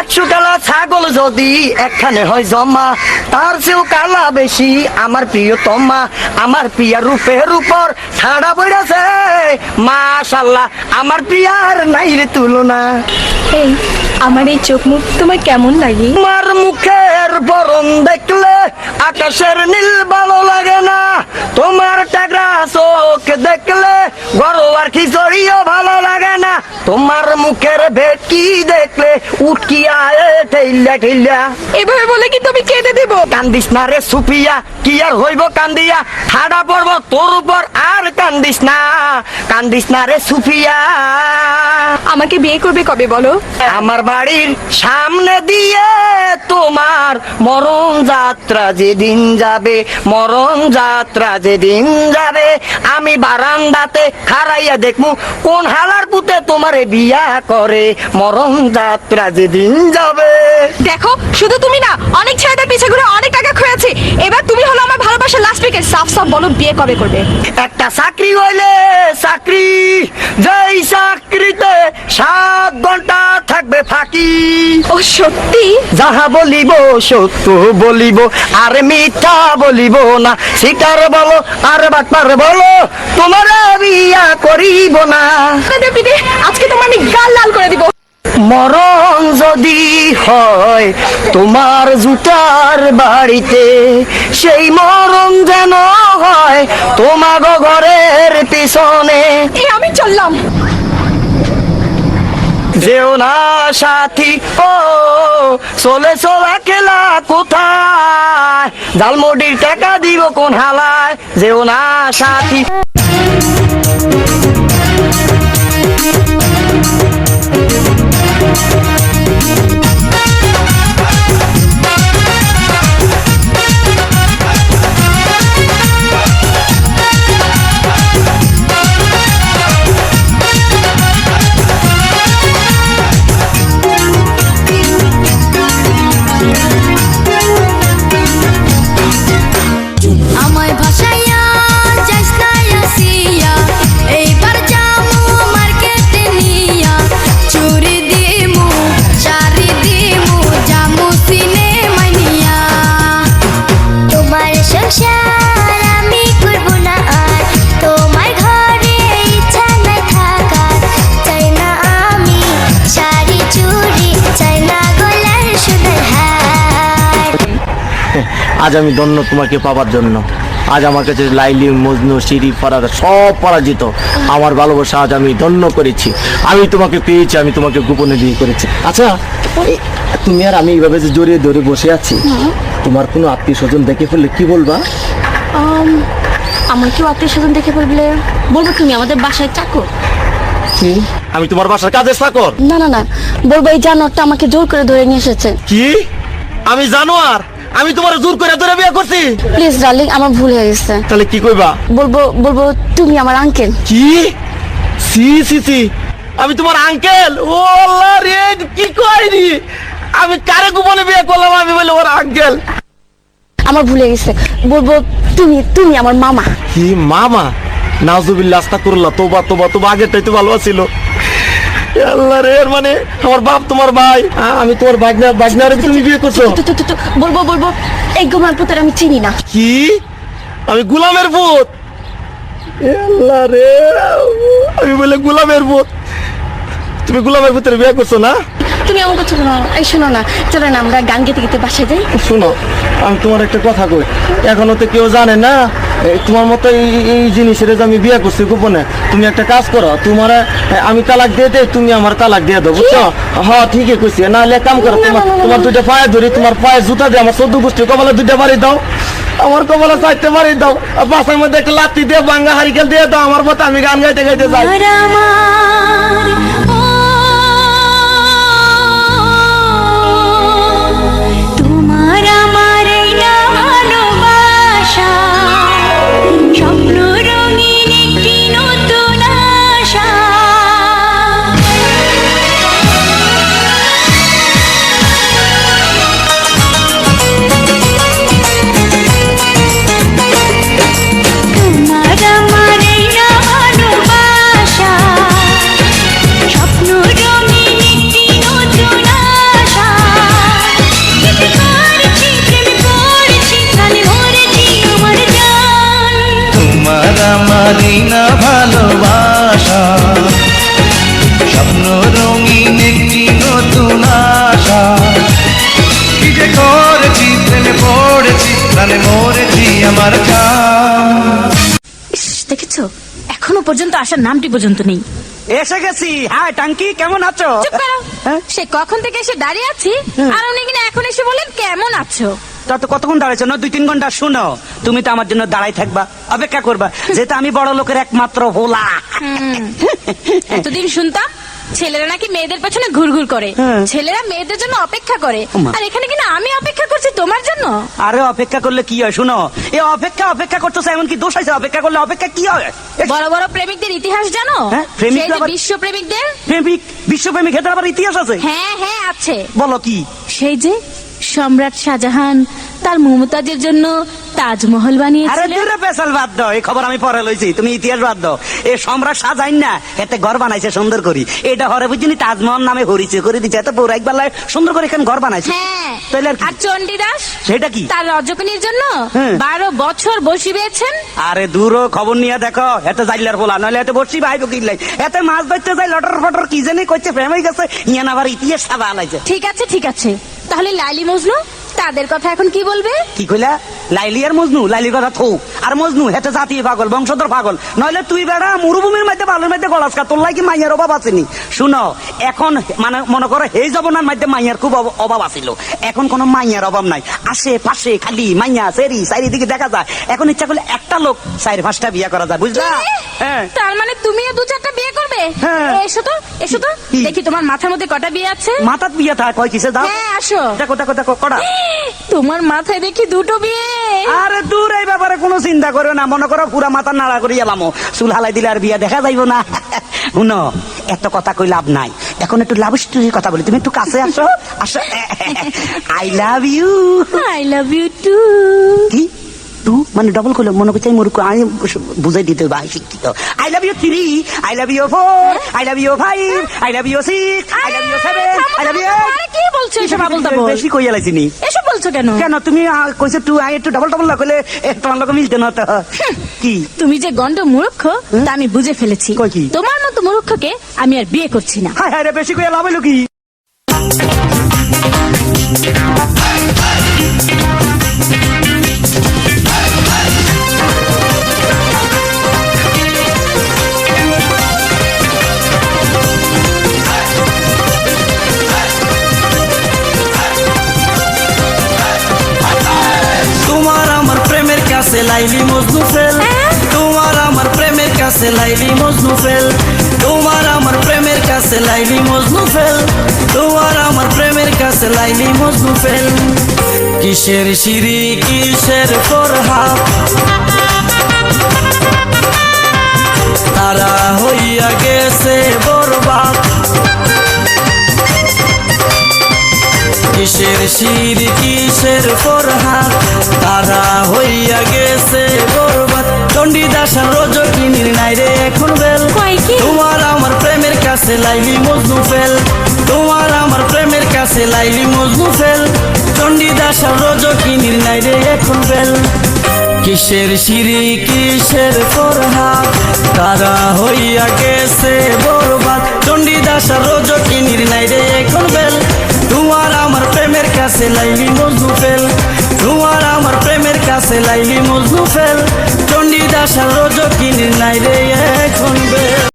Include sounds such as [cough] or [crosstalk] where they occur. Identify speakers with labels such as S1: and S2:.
S1: একশো কালা ছাগল যদি একখানে হয় জমা তার চেয়েও কালা বেশি। আমার প্রিয় তম্মা আমার রূপের উপর ছাড়া পড়েছে। মাশাল্লাহ আমার প্রিয়ার নাই রে তুলনা।
S2: এই আমার এই চোখ মুখ তোমার কেমন লাগে?
S1: তোমার মুখের বরণ দেখলে আকাশের নীল ভালো লাগে না। তোমার টাকরা চোখ দেখলে খিচড়িও ভালো লাগে না তোমার মুখের ভেটকি দেখলে উটকি আয় ঠেইলা ঠেইলা।
S2: এভাবে বলে কি তুমি কেঁদে দেব?
S1: কান্দিস না রে সুপিয়া কি আর হইব কান্দিয়া? ঠাডা পড়ব তোর উপর আর কান্দিস না। কান্দিস না রে সুফিয়া।
S2: আমাকে বিয়ে করবে কবে বলো?
S1: আমার বাড়ির সামনে দিয়ে তোমার মরণ যাত্রা যেদিন যাবে মরণ যাত্রা যেদিন যাবে আমি বারান্দাতে খারাইয়া দেখমু কোন হালার পুতে তোমারে বিয়া করে। মরণ যাত্রা যেদিন যাবে।
S2: দেখো শুধু তুমি না অনেক ছেলেদের পিছে ঘুরে অনেক টাকা খয়েছে। এবার তুমি হলো আমার ভালোবাসার লাস্ট সাফ সাফ বলো বিয়ে কবে করবে?
S1: একটা চাকরি হইলে চাকরি যেই চাকরিতে সাত ঘণ্টা থাকবে ফাঁকি।
S2: ও সত্যি?
S1: যাহা বলিব সত্য বলিব আর মিথ্যা বলিব না। সিটার বলো আর বাটপার বলো তোমার বিয়া করিব না।
S2: আজকে তোমার গাল লাল
S1: মরণ যদি হয় তোমার জুতার বাড়িতে সেই মরণ যেন হয় তোমার ঘরের পিছনে।
S2: আমি চললাম।
S1: যেও না সাথী ও চলে চলা খেলা কোথায়? জালমুডির টাকা দিব কোন হালায়? যেও না সাথী।
S3: আজ আমি ধন্য তোমাকে পাবার জন্য। আজ আমার কাছে লাইলি মজনু সিঁড়ি পরার সব পরাজিত। আমার ভালোবাসা আজ আমি ধন্য করেছি। আমি তোমাকে পেয়েছি আমি তোমাকে গোপনে বিয়ে করেছি। আচ্ছা তুমি আর আমি এইভাবে যে জড়িয়ে ধরে বসে আছি তোমার কোনো আত্মীয় স্বজন দেখে ফেললে কি বলবা?
S4: আমার কেউ আত্মীয় স্বজন দেখে বললে বলব তুমি আমাদের বাসায় চাকো
S3: কি? আমি তোমার বাসার কাজে চাকর
S4: না না না বলব এই জানোয়ারটা আমাকে জোর করে ধরে নিয়ে এসেছে।
S3: কি? আমি জানো আর আমি তোমার জোর করে ধরে বিয়ে করছি।
S4: প্লিজ ডার্লিং আমার ভুল হয়ে গেছে।
S3: তাহলে কি কইবা?
S4: বলব বলব তুমি আমার আঙ্কেল
S3: কি? সি সি সি। আমি তোমার আঙ্কেল ও আল্লাহ রে কি কইনি আমি কারে গোপনে বিয়ে করলাম? আমি বলে ওর আঙ্কেল
S4: আমার ভুল গেছে। বলব তুমি তুমি আমার মামা।
S3: কি মামা? নাজুবিল্লাহ আস্তাগফিরুল্লাহ তোবা তোবা তোবা আগেরটাই তো ভালো ছিল আল্লাহ রে এর মানে আমার বাপ তোমার ভাই। আমি তোমার বাগনা বাগনারে তুমি বিয়ে করছ?
S4: বলব বলব এই গোমার পুতের আমি চিনি না।
S3: কি? আমি গুলামের পুত? এ আল্লাহ রে আমি বলে গুলামের পুত। তুমি গুলামের পুতের বিয়ে করছ না?
S4: তুমি আমার কথা শোনো এই শোনো না চলো না আমরা গান গেতে গেতে বাসায় যাই।
S3: শোনো আমি তোমার একটা কথা কই। এখনও তো কেউ জানে না তোমার মতো এই এই জিনিসের যে আমি বিয়ে করছি গোপনে তুমি একটা কাজ করো তোমার আমি তালাক দিয়ে দেই তুমি আমার তালাক দিয়ে দাও বুঝছ? হ্যাঁ ঠিকই কইছি। না হলে কাম করো তোমার তোমার দুইটা পায়ে ধরি তোমার পায়ে জুতা দিয়ে আমার চোদ্দ গোষ্ঠী কপালে দুইটা বাড়ি দাও। আমার কপালে চাইতে বাড়ি দাও। বাসার মধ্যে একটা লাত্তি দিয়ে বাঙ্গা হারিকেল দিয়ে দাও আমার মতো আমি গান গাইতে গাইতে যাই।
S5: দেখেছ এখনও পর্যন্ত আসার নামটি পর্যন্ত নেই।
S6: এসে গেছি। হ্যাঁ টাঙ্কি কেমন আছো?
S5: চুপ করো।
S6: হ্যাঁ?
S5: সে কখন থেকে এসে দাঁড়িয়ে আছি? আর উনি কিনা এখন এসে বলেন কেমন আছো?
S6: তা তো কতক্ষণ দাঁড়াইছো? না দুই তিন ঘণ্টা শুনো। তুমি তো আমার জন্য দাঁড়াই থাকবা অপেক্ষা করবা। [laughs] যেহেতু আমি বড় লোকের একমাত্র হোলা
S5: এতদিন শুনতাম ছেলেরা নাকি মেয়েদের পেছনে ঘুরঘুর করে।
S6: হ্যাঁ।
S5: ছেলেরা মেয়েদের জন্য অপেক্ষা করে।
S6: ওমা।
S5: আর এখানে কিনা আমি অপেক্ষা করছি তোমার জন্য?
S6: আরে অপেক্ষা করলে কি হয় শুনো? এ অপেক্ষা অপেক্ষা করতেছে এমন কি দোষ আছে? অপেক্ষা করলে অপেক্ষা কি হয়? এ,
S5: বড় বড় প্রেমিকদের ইতিহাস জানো?
S6: হ্যাঁ, প্রেমিকরা
S5: সেই যে
S6: আবার-
S5: বিশ্ব প্রেমিকদের
S6: প্রেমিক বিশ্বপ্রেমিক ক্ষেত্রে আবার ইতিহাস আছে?
S5: হ্যাঁ হ্যাঁ আছে।
S6: বলো কি?
S5: সেই যে সম্রাট শাহজাহান তার মমতাজের জন্য তাজমহল
S6: আরে
S5: বানিয়েছিলেন
S6: দূরে পেশাল বাদ দাও এই খবর আমি পরে লইছি তুমি ইতিহাস বাদ দাও। এ সম্রাট সাজাইন না এতে ঘর বানাইছে সুন্দর করি। এটা হরে বুঝিনি তাজমহল নামে হরিচে করে দিচ্ছে এত পৌরাইক বেলায় সুন্দর করে এখানে ঘর বানাইছে।
S5: হ্যাঁ
S6: তাহলে আর কি?
S5: আর চণ্ডীদাস
S6: সেটা কি?
S5: তার রজকনির জন্য
S6: হ্যাঁ।
S5: বারো বছর বসি পেয়েছেন।
S6: আরে দূর খবর নিয়ে দেখো এত জাইলার বলা নইলে এত বসছি ভাই বকিলাই এত মাছ ধরতে যাই লটর ফটর কি জানি করছে প্রেম হয়ে গেছে ইয়ান আবার ইতিহাস আলাইছে।
S5: ঠিক আছে ঠিক আছে। তাহলে লাইলি মজনু তাদের কথা এখন কি বলবে?
S6: কি কইলা? লাইলি আর মজনু? লাইলির কথা থৌ। আর মজনু হেতে জাতীয় পাগল বংশধর পাগল। নইলে তুই বেড়া মরুভূমির মধ্যে বালুর মধ্যে গলাস কা। তোর লাগি মাইয়ার অভাব আসেনি শুনো এখন মানে মনে করো এই জবনার মধ্যে মাইয়ার খুব অভাব আছিল। এখন কোনো মাইয়ার অভাব নাই। আশে পাশে খালি মাইয়া সেরি চারিদিকে দেখা যায়। এখন ইচ্ছা করলে একটা লোক চারি পাঁচটা বিয়ে করা যায় বুঝলা? হ্যাঁ।
S5: তার মানে তুমিও দু চারটা বিয়ে করবে। এসো তো এসো তো। দেখি তোমার মাথার মধ্যে কটা বিয়ে আছে?
S6: মাথাত বিয়ে থাক কয় কিসে দাও।
S5: হ্যাঁ আসো।
S6: দেখো দেখো দেখো কটা।
S5: তোমার মাথায় দেখি দুটো বিয়ে।
S6: আরে দূর এই ব্যাপারে কোনো চিন্তা করো না। মনে করো পুরা মাথা নাড়া করে এলামো চুল হালাই দিলে আর বিয়া দেখা যাইব না। [laughs] শুনো এত কথা কই লাভ নাই। এখন একটু লাভ স্টোরির কথা বলি। তুমি একটু কাছে আসো আসো। I love you
S5: I love you too
S6: কি? টু মানে ডবল করল মনে করছে আমি মুরুখ আমি বুঝাই দিতে ভাই শিক্ষিত। I love you three I love you four I love you five I love you six I love you seven I love you
S5: কি বলছো এসব? আবল তাবল
S6: বেশি কই এলাইছি নি।
S5: এসব বলছো কেন?
S6: কেন তুমি কইছো টু আই একটু ডাবল ডাবল না কইলে এ, তোমার লোক মিলতে না তো। কি?
S5: তুমি যে গন্ড মূর্খ তা আমি বুঝে ফেলেছি।
S6: কই কি?
S5: তোমার মতো মূর্খকে আমি আর বিয়ে করছি না।
S6: হায় হায় রে বেশি কইয়া লাভ হইল কি?
S7: কাছে লাইলি মজনু ফেল। তোমার আমার প্রেমের কাছে লাইলি মজনু ফেল। তোমার আমার প্রেমের কাছে লাইলি মজনু ফেল। তোমার আমার প্রেমের কাছে লাইলি মজনু ফেল। কিসের সিঁড়ি কিসের ফরহাদ? তারা হইয়া গেছে বরবাদ। কিসের শির কিসের ফরহাদ? তারা হইয়া গেছে বরবাদ। রজকিনীর নাই রে এখন বেল? তোমার আমার প্রেমের কাছে লাইলি মজনু ফেল। তোমার আমার প্রেমের কাছে লাইলি মজনু ফেল। চণ্ডীদাসার রজকিনীর নাই রে এখন বেল। কিসের সিঁড়ি কিসের ফরহাদ? তারা হইয়া গেছে বরবাদ। চণ্ডীদাসার রজকিনীর নাই রে এখন বেল। তোমার আমার প্রেমের কাছে লাইলি মজনু লাইলি মজনু ফেল চণ্ডীদাসার রজকিনীর নাই রে এখন বেল।